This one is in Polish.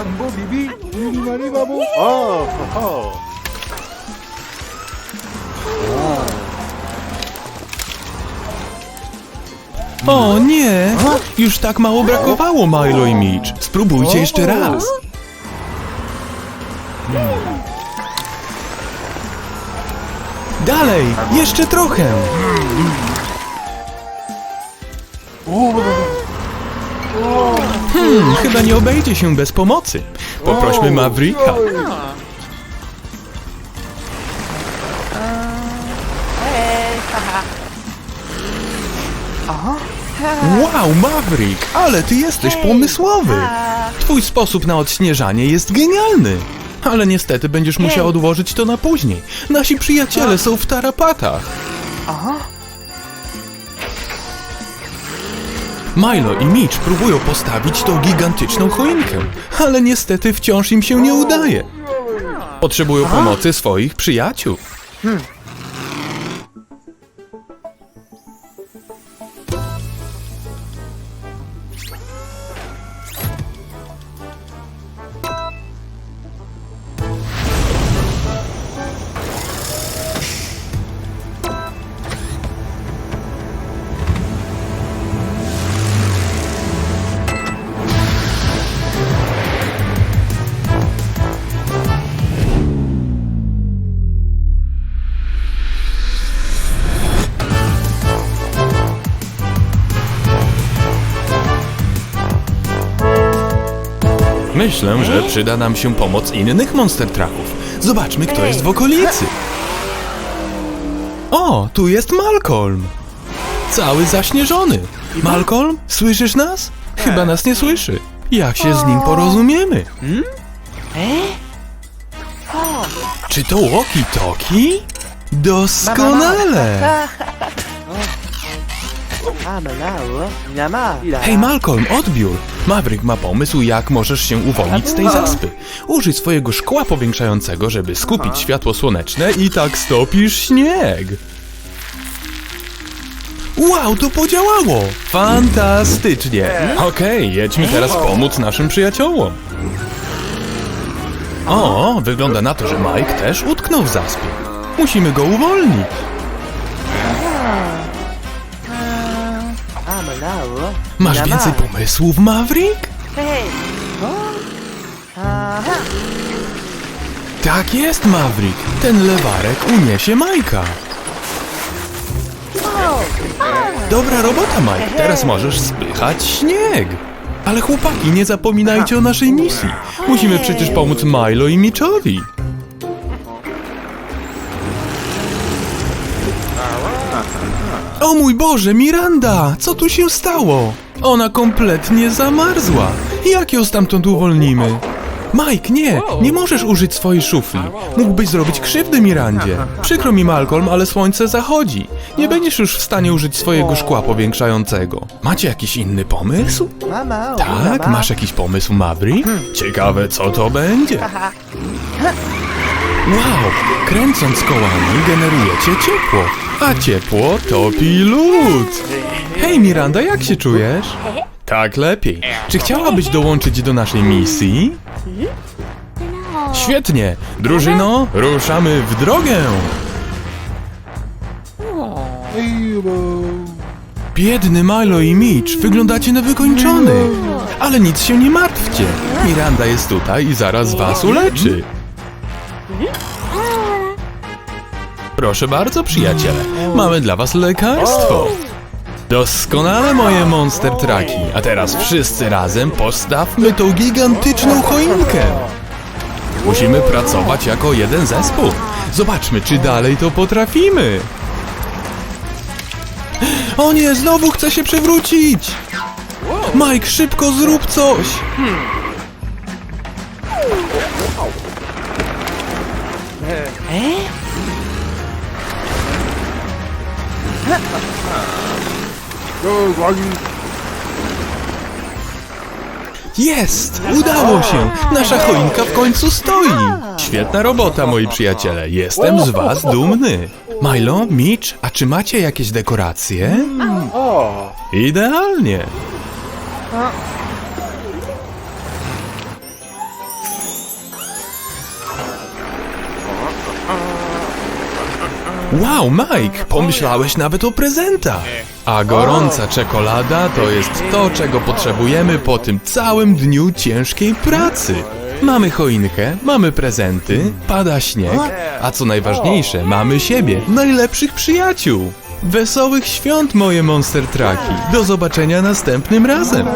Ambo, Bibi, Bibi, Mari, Babu. O, ho, ho. O nie! Już tak mało brakowało, Milo i Mitch. Spróbujcie jeszcze raz. Dalej, jeszcze trochę. Hmm, chyba nie obejdzie się bez pomocy. Poprośmy Mavricka. Wow, Maverick, ale ty jesteś pomysłowy. Twój sposób na odśnieżanie jest genialny. Ale niestety będziesz musiał odłożyć to na później. Nasi przyjaciele są w tarapatach. Milo i Mitch próbują postawić tą gigantyczną choinkę, ale niestety wciąż im się nie udaje. Potrzebują pomocy swoich przyjaciół. Myślę, że przyda nam się pomoc innych monster trucków. Zobaczmy, kto jest w okolicy. O, tu jest Malcolm. Cały zaśnieżony. Malcolm, słyszysz nas? Chyba nas nie słyszy. Jak się z nim porozumiemy? Czy to walkie-talkie? Doskonale! Hej Malcolm, odbiór! Maverick ma pomysł, jak możesz się uwolnić z tej zaspy. Użyj swojego szkła powiększającego, żeby skupić światło słoneczne i tak stopisz śnieg. Wow, to podziałało! Fantastycznie! Okej, jedźmy teraz pomóc naszym przyjaciołom. O, wygląda na to, że Mike też utknął w zaspie. Musimy go uwolnić. Masz więcej pomysłów, Maverick? Tak jest, Maverick. Ten lewarek uniesie Majka. Dobra robota, Mike. Teraz możesz spychać śnieg. Ale chłopaki, nie zapominajcie o naszej misji. Musimy przecież pomóc Milo i Mitchowi. O mój Boże, Miranda! Co tu się stało? Ona kompletnie zamarzła. Jak ją stamtąd uwolnimy? Mike, nie! Nie możesz użyć swojej szufli. Mógłbyś zrobić krzywdę Mirandzie. Przykro mi, Malcolm, ale słońce zachodzi. Nie będziesz już w stanie użyć swojego szkła powiększającego. Macie jakiś inny pomysł? Tak? Masz jakiś pomysł, Maverick? Ciekawe, co to będzie. Wow! Kręcąc kołami generujecie ciepło, a ciepło topi lód. Hej Miranda, jak się czujesz? Tak lepiej. Czy chciałabyś dołączyć do naszej misji? Świetnie! Drużyno, ruszamy w drogę! Biedny Milo i Mitch, wyglądacie na wykończonych. Ale nic się nie martwcie. Miranda jest tutaj i zaraz was uleczy. Proszę bardzo, przyjaciele. Mamy dla was lekarstwo. Doskonale moje monster traki. A teraz wszyscy razem postawmy tą gigantyczną choinkę. Musimy pracować jako jeden zespół. Zobaczmy, czy dalej to potrafimy. O nie, znowu chce się przewrócić! Mike, szybko zrób coś! Jest! Udało się! Nasza choinka w końcu stoi! Świetna robota, moi przyjaciele. Jestem z was dumny. Milo, Mitch, a czy macie jakieś dekoracje? Idealnie! Wow, Mike, pomyślałeś nawet o prezentach. A gorąca czekolada to jest to, czego potrzebujemy po tym całym dniu ciężkiej pracy. Mamy choinkę, mamy prezenty, pada śnieg, a co najważniejsze, mamy siebie, najlepszych przyjaciół. Wesołych świąt, moje Monster Trucki. Do zobaczenia następnym razem.